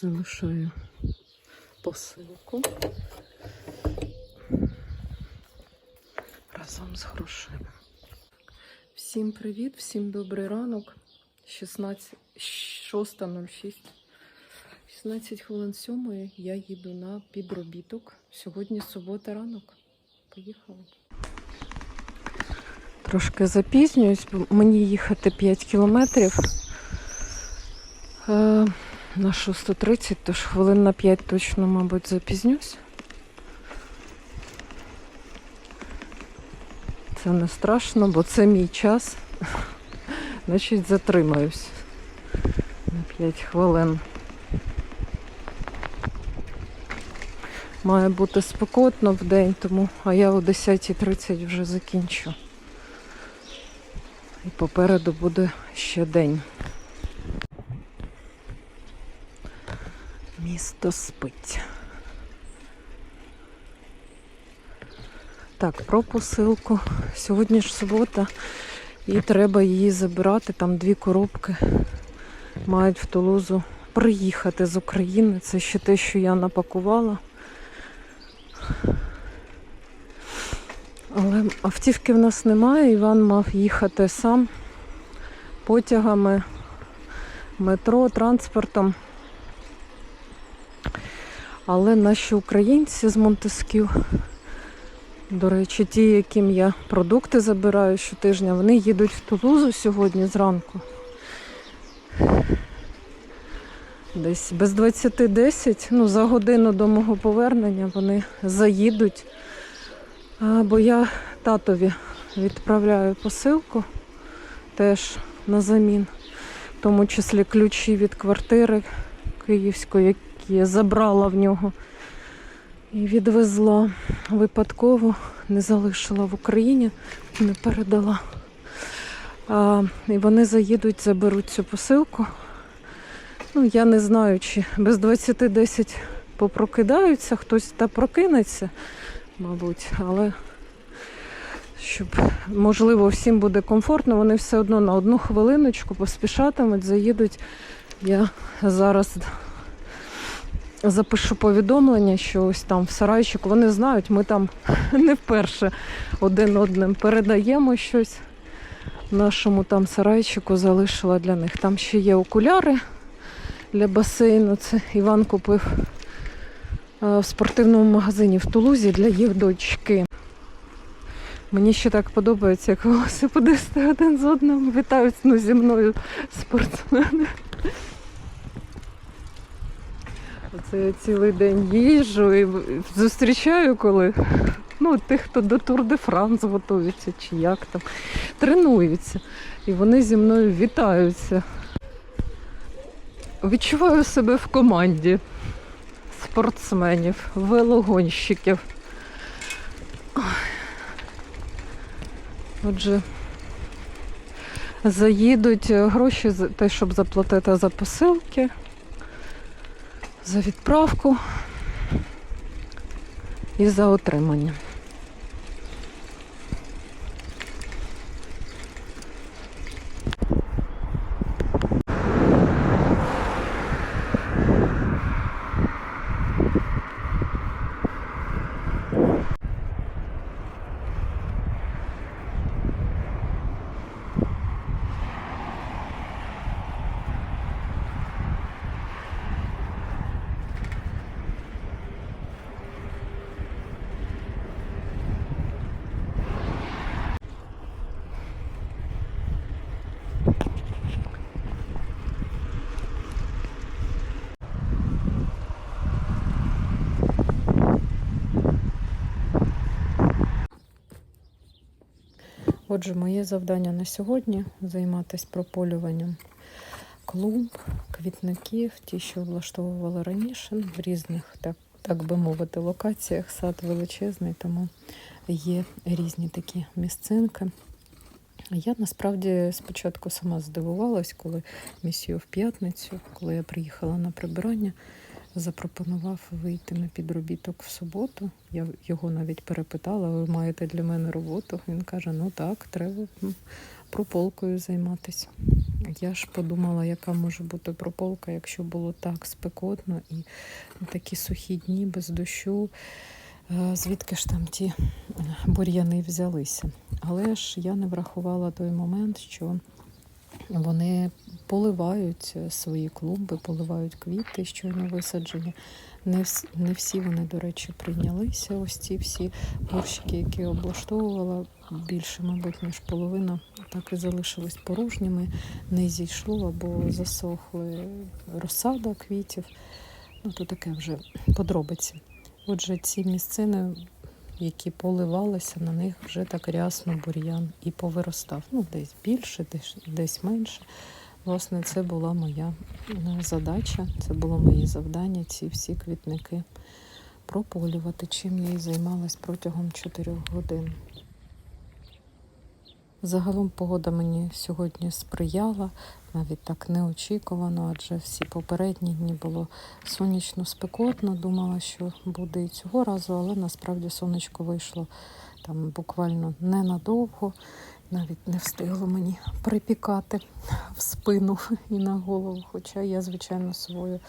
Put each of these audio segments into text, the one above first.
Залишаю посилку разом з грошима. Всім привіт, всім добрий ранок. 16, 6.06. 16 хвилин сьомої я їду на підробіток. Сьогодні субота ранок. Поїхала. Трошки запізнююсь, бо мені їхати 5 кілометрів. На 6.30, тож хвилин на 5 точно, мабуть, запізнюсь. Це не страшно, бо це мій час. Значить, затримаюсь на 5 хвилин. Має бути спекотно в день, тому, а я о 10.30 вже закінчу. І попереду буде ще день. Місто спить. Так, про посилку. Сьогодні ж субота і треба її забирати. Там дві коробки мають в Тулузу приїхати з України. Це ще те, що я напакувала. Але автівки в нас немає. Іван мав їхати сам потягами, метро, транспортом. Але наші українці з Монтесків, до речі, ті, яким я продукти забираю щотижня, вони їдуть в Тулузу сьогодні зранку. Десь без 20.10, ну за годину до мого повернення вони заїдуть. Бо я татові відправляю посилку теж на замін, в тому числі ключі від квартири київської, я забрала в нього і відвезла випадково, не залишила в Україні, не передала. А, і вони заїдуть, заберуть цю посилку. Ну, я не знаю, чи без 20.10 попрокидаються, хтось та прокинеться, мабуть, але щоб можливо всім буде комфортно, вони все одно на одну хвилиночку поспішатимуть, заїдуть. Я зараз запишу повідомлення, що ось там в сарайчику вони знають, ми там не вперше один одним передаємо щось. Нашому там сарайчику залишила для них. Там ще є окуляри для басейну. Це Іван купив е, в спортивному магазині в Тулузі для їх дочки. Мені ще так подобається, як велосипедисти один з одним вітають ну, зі мною спортсмени. Оце я цілий день їжджу і зустрічаю, коли ну, тих, хто до Тур де Франс готується, чи як там, тренуються. І вони зі мною вітаються. Відчуваю себе в команді спортсменів, велогонщиків. Отже, заїдуть гроші, те, щоб заплатити за посилки, за відправку і за отримання. Отже, моє завдання на сьогодні займатися прополюванням клумб, квітників, ті, що влаштовували раніше, в різних, так, так би мовити, локаціях. Сад величезний, тому є різні такі місцинки. Я насправді спочатку сама здивувалась, коли місію в п'ятницю, коли я приїхала на прибирання, запропонував вийти на підробіток в суботу. Я його навіть перепитала, ви маєте для мене роботу? Він каже: ну так, треба прополкою займатися. Я ж подумала, яка може бути прополка, якщо було так спекотно і такі сухі дні без дощу. Е, Звідки ж там ті бур'яни взялися? Але ж я не врахувала той момент, що вони поливають е, свої клумби, поливають квіти, щойно висаджені. Не, вс- не всі вони, до речі, прийнялися. Ось ці всі горщики, які облаштовувала, більше, мабуть, ніж половина, так і залишились порожніми, не зійшло або засохли розсада квітів. Ну, то таке вже подробиці. Отже, ці місцини, які поливалися, на них вже так рясно бур'ян і повиростав. Ну, десь більше, десь, десь менше. Власне, це була моя е, задача, це було моє завдання, ці всі квітники прополювати, чим я і займалась протягом 4 годин. Загалом погода мені сьогодні сприяла, навіть так неочікувано, адже всі попередні дні було сонячно спекотно. Думала, що буде і цього разу, але насправді сонечко вийшло там буквально ненадовго. Навіть не встигло мені припікати в спину і на голову. Хоча я, звичайно, свою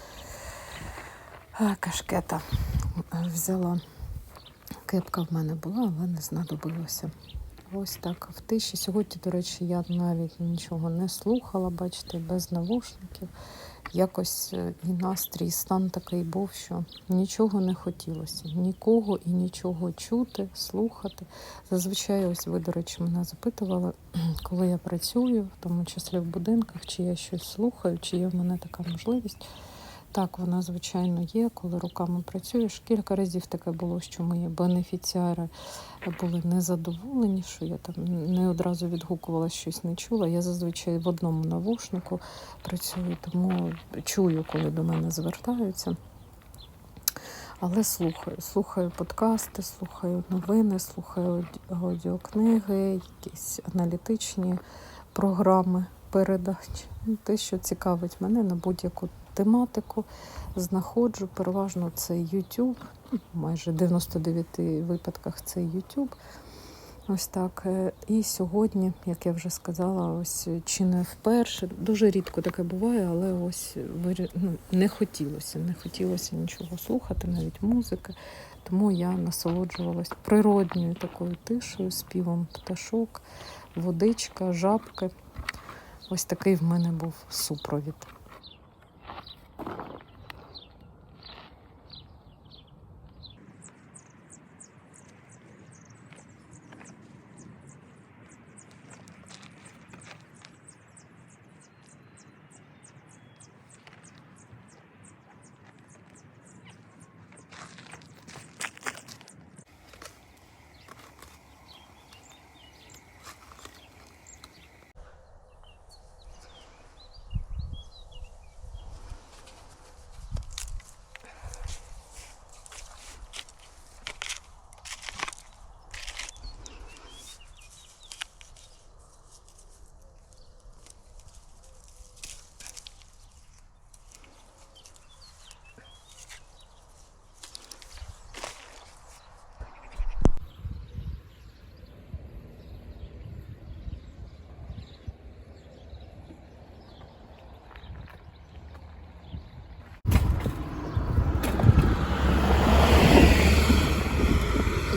е, кашкета е, взяла. Кепка в мене була, але не знадобилося. Ось так в тиші. Сьогодні, до речі, я навіть нічого не слухала, бачите, без навушників. Якось е, і настрій, і стан такий був, що нічого не хотілося, нікого і нічого чути, слухати. Зазвичай, ось ви, до речі, мене запитували, коли я працюю, в тому числі в будинках, чи я щось слухаю, чи є в мене така можливість. Так, вона, звичайно, є, коли руками працюєш. Кілька разів таке було, що мої бенефіціари були незадоволені, що я там не одразу відгукувала щось не чула. Я зазвичай в одному навушнику працюю, тому чую, коли до мене звертаються. Але слухаю, слухаю подкасти, слухаю новини, слухаю ауді- аудіокниги, якісь аналітичні програми передач. Те, що цікавить мене на будь-яку тематику, знаходжу. Переважно це YouTube, майже в 99 випадках це YouTube. Ось так. Е, І сьогодні, як я вже сказала, ось чи не вперше, дуже рідко таке буває, але ось ну, не хотілося, не хотілося нічого слухати, навіть музики. Тому я насолоджувалась природньою такою тишею, співом пташок, водичка, жабки. Ось такий в мене був супровід. Thank you.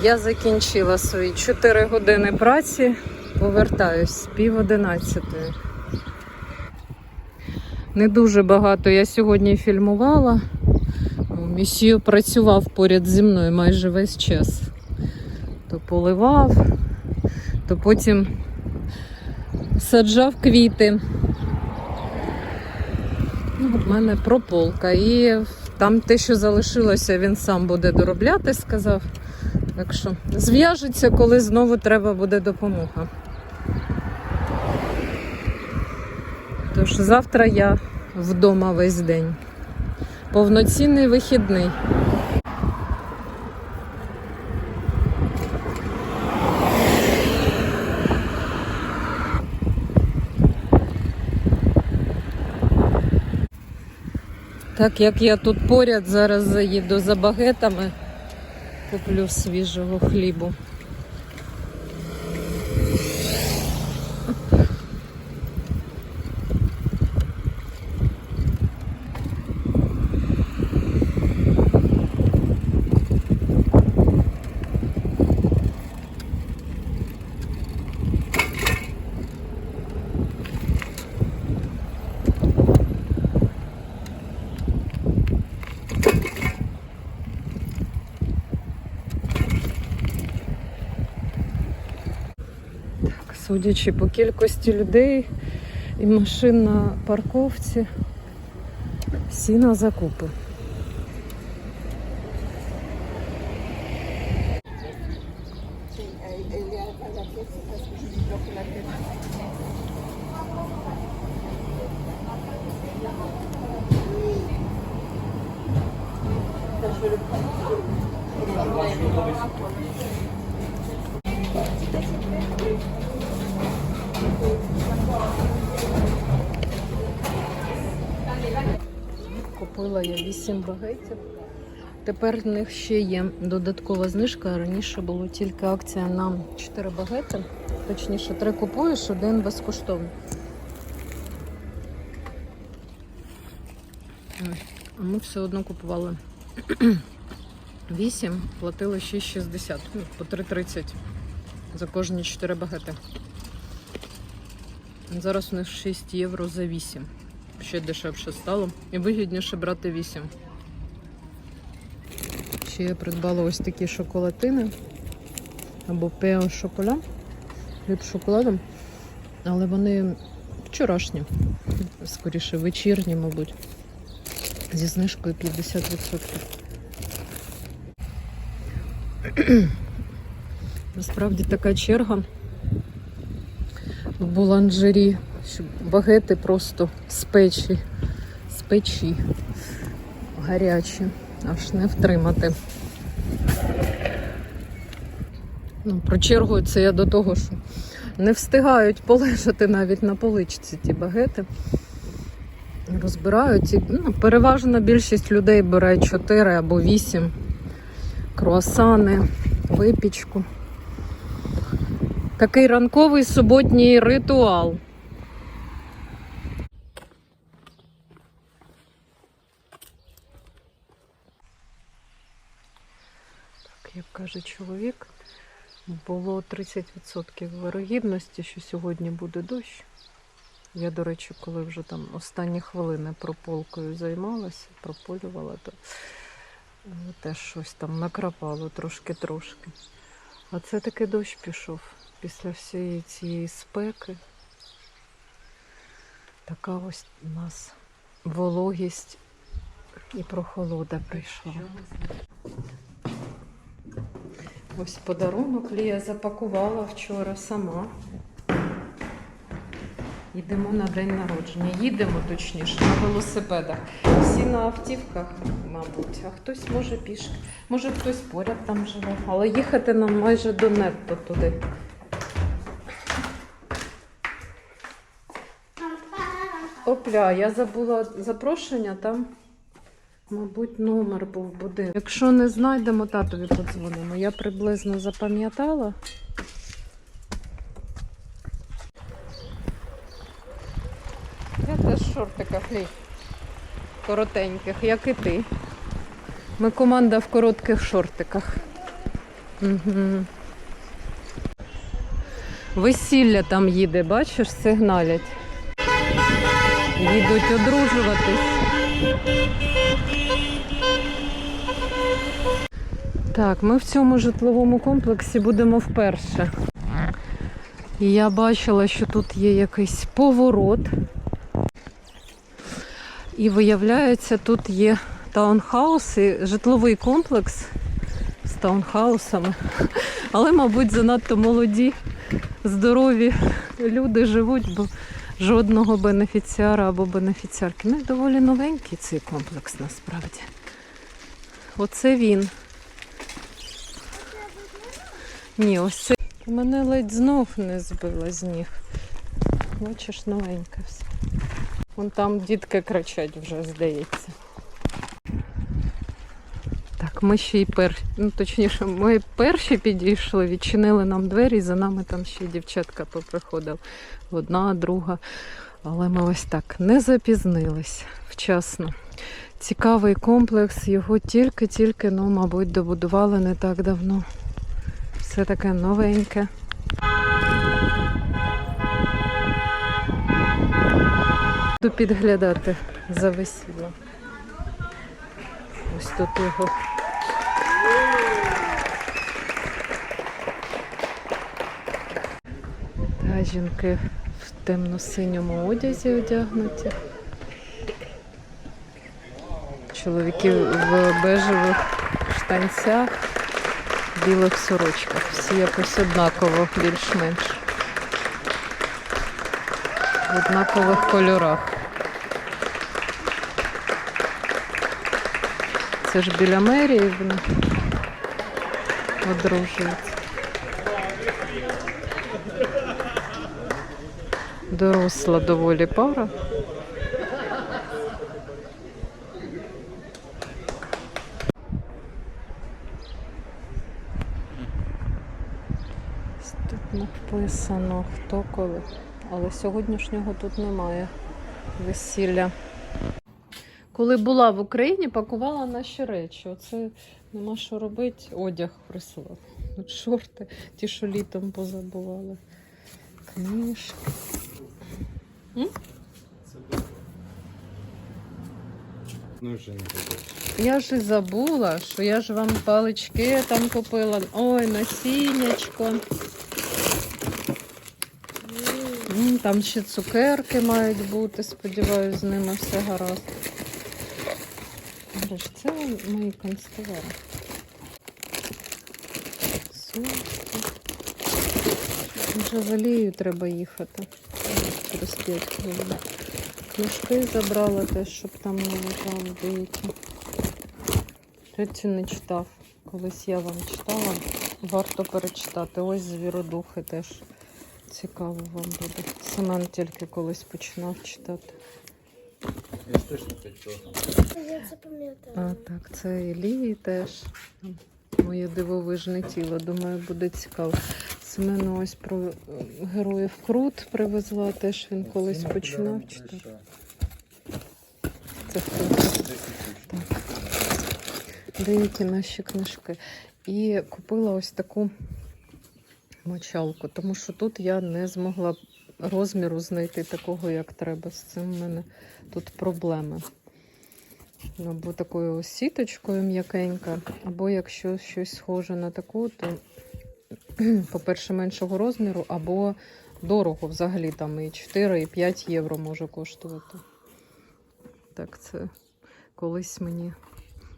Я закінчила свої 4 години праці, повертаюсь з пів одинадцятої. Не дуже багато я сьогодні фільмувала. Місію працював поряд зі мною майже весь час. То поливав, то потім саджав квіти. Ну, в мене прополка. І там те, що залишилося, він сам буде доробляти, сказав. Так що зв'яжеться, коли знову треба буде допомога. Тож завтра я вдома весь день. Повноцінний вихідний. Так як я тут поряд, зараз заїду за багетами, куплю свіжого хлібу. Судячи по кількості людей і машин на парковці, всі на закупи. Купила я 8 багетів. Тепер в них ще є додаткова знижка. Раніше було тільки акція на 4 багети. Точніше, 3 купуєш, один безкоштовно. А ми все одно купували 8, платили 6,60, ну, по 3,30 за кожні 4 багети. Зараз у них 6 євро за 8 ще дешевше стало. І вигідніше брати 8. Ще я придбала ось такі шоколатини. Або пео шоколя. Хліб з шоколадом. Але вони вчорашні. Скоріше вечірні, мабуть. Зі знижкою 50%. Насправді така черга в буланжері, щоб багети просто з печі, з печі гарячі, аж не втримати. Ну, про я до того, що не встигають полежати навіть на поличці ті багети. Розбирають і ну, переважна більшість людей бере 4 або 8 круасани, випічку. Такий ранковий суботній ритуал. Каже чоловік, було 30% вирогідності, що сьогодні буде дощ. Я, до речі, коли вже там останні хвилини прополкою займалася, прополювала, то е, теж щось там накрапало трошки-трошки. А це таки дощ пішов після всієї цієї спеки. Така ось у нас вологість і прохолода прийшла. Ось подарунок Лія запакувала вчора сама. Йдемо на день народження. Їдемо точніше на велосипедах. Всі на автівках, мабуть, а хтось може пішки. Може хтось поряд там живе. Але їхати нам майже до нетто туди. Опля, я забула запрошення, там, мабуть, номер був будинок. Якщо не знайдемо, татові подзвонимо. Я приблизно запам'ятала. Я теж в шортиках. Коротеньких, як і ти. Ми команда в коротких шортиках. Угу. Весілля там їде, бачиш, сигналять. Їдуть одружуватись. Так, ми в цьому житловому комплексі будемо вперше. І я бачила, що тут є якийсь поворот. І виявляється, тут є таунхаус і житловий комплекс з таунхаусами. Але, мабуть, занадто молоді, здорові люди живуть, бо жодного бенефіціара або бенефіціарки. Ну, доволі новенький цей комплекс насправді. Оце він. Ні, ось це. Мене ледь знов не збила з ніг. Бачиш, новеньке все. Вон там дітки кричать вже, здається. Так, ми ще й перші, ну точніше, ми перші підійшли, відчинили нам двері, і за нами там ще дівчатка поприходила. Одна, друга. Але ми ось так не запізнились вчасно. Цікавий комплекс, його тільки-тільки, ну, мабуть, добудували не так давно. Все таке новеньке. Буду підглядати за весіллям. Ось тут його. Та жінки в темно-синьому одязі одягнуті. Чоловіки в бежевих штанцях, білих сорочках. Всі якось однаково, більш-менш. В однакових кольорах. Це ж біля мерії вони одружуються. Доросла доволі пара. Ось Тут написано хто коли. Але сьогоднішнього тут немає весілля. Коли була в Україні, пакувала наші речі. Оце нема що робити, одяг прислав. От шорти, ті, що літом позабували. Книжки. Ну, вже не. Я ж і забула, що я ж вам палички там купила. Ой, насіннячко. М, Там ще цукерки мають бути, сподіваюся, з ними все гаразд. Це мої канцтовари. Вже в Алію треба їхати. Через 5 хвилин. Книжки забрала теж, щоб там не лежали деякі. Третю не читав. Колись я вам читала. Варто перечитати. Ось звіродухи теж цікаво вам буде. Семен тільки колись починав читати. Я ж точно. Я це пам'ятаю. А так, це Ілії теж. Моє дивовижне тіло. Думаю, буде цікаво. Семену ось про е, героїв Крут привезла. Теж він колись починав читати. Це хто? деякі наші книжки. І купила ось таку мочалку, тому що тут я не змогла розміру знайти такого, як треба. З цим в мене тут проблеми. Або такою сіточкою м'якенька, або якщо щось схоже на таку, то, по-перше, меншого розміру, або дорого взагалі там і 4, і 5 євро може коштувати. Так, це колись мені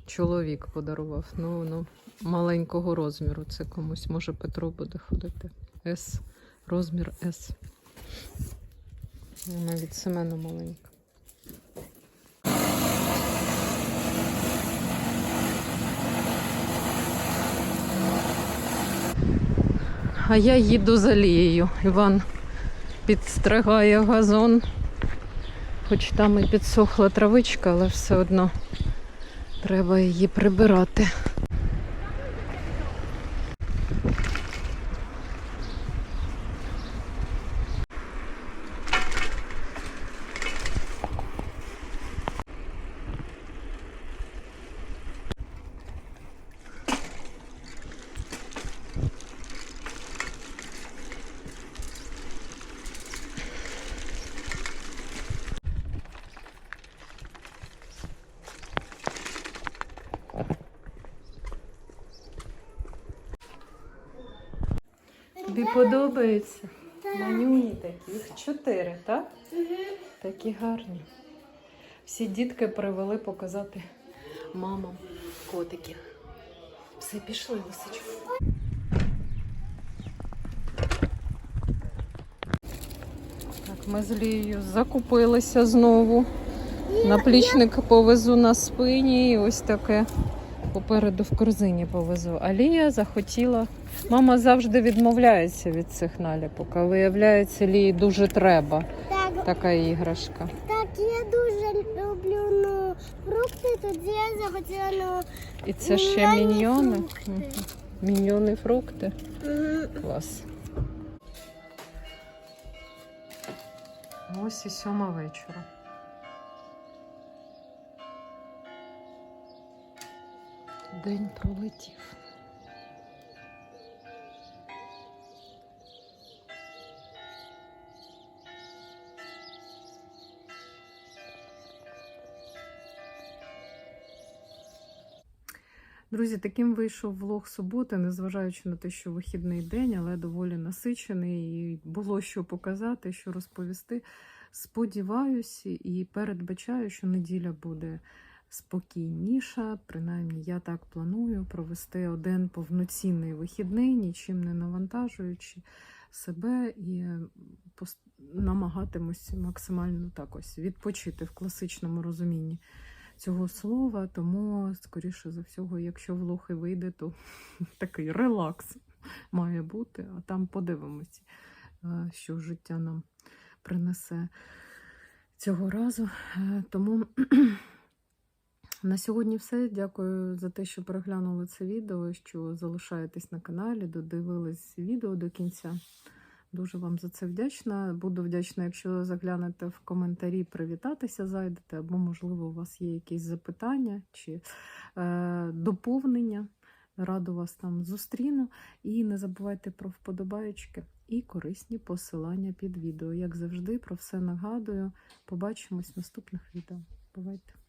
чоловік подарував. Ну, ну, маленького розміру. Це комусь, може, Петро буде ходити. С. Розмір С. Навіть Семену маленька. А я їду за Лією. Іван підстригає газон. Хоч там і підсохла травичка, але все одно треба її прибирати. Тобі подобається? Манюні такі. Їх чотири, так? Такі гарні. Всі дітки привели показати мамам котиків. Все, пішли, лисичку. Так, ми з Лією закупилися знову. Наплічник повезу на спині і ось таке попереду в корзині повезу. А Лія захотіла. Мама завжди відмовляється від цих наліпок, а виявляється, Лії дуже треба Так, така іграшка. так, я дуже люблю ну, фрукти, тоді я захотіла ну, І це ще міньйони. фрукти. Міньйони фрукти. Мгм. Клас. Ось і сьома вечора. День пролетів. Друзі, таким вийшов влог суботи, незважаючи на те, що вихідний день, але доволі насичений. І було що показати, що розповісти. Сподіваюся і передбачаю, що неділя буде спокійніша. Принаймні, я так планую провести один повноцінний вихідний, нічим не навантажуючи себе і намагатимусь максимально так ось відпочити в класичному розумінні цього слова. Тому, скоріше за всього, якщо влог і вийде, то такий релакс має бути, а там подивимось, е, що життя нам принесе цього разу. Е, Тому на сьогодні все. Дякую за те, що переглянули це відео, що залишаєтесь на каналі, додивились відео до кінця. Дуже вам за це вдячна. Буду вдячна, якщо заглянете в коментарі, привітатися, зайдете, або, можливо, у вас є якісь запитання чи е, доповнення. Раду вас там зустріну. І не забувайте про вподобаєчки і корисні посилання під відео. Як завжди, про все нагадую. Побачимось в наступних відео. Бувайте!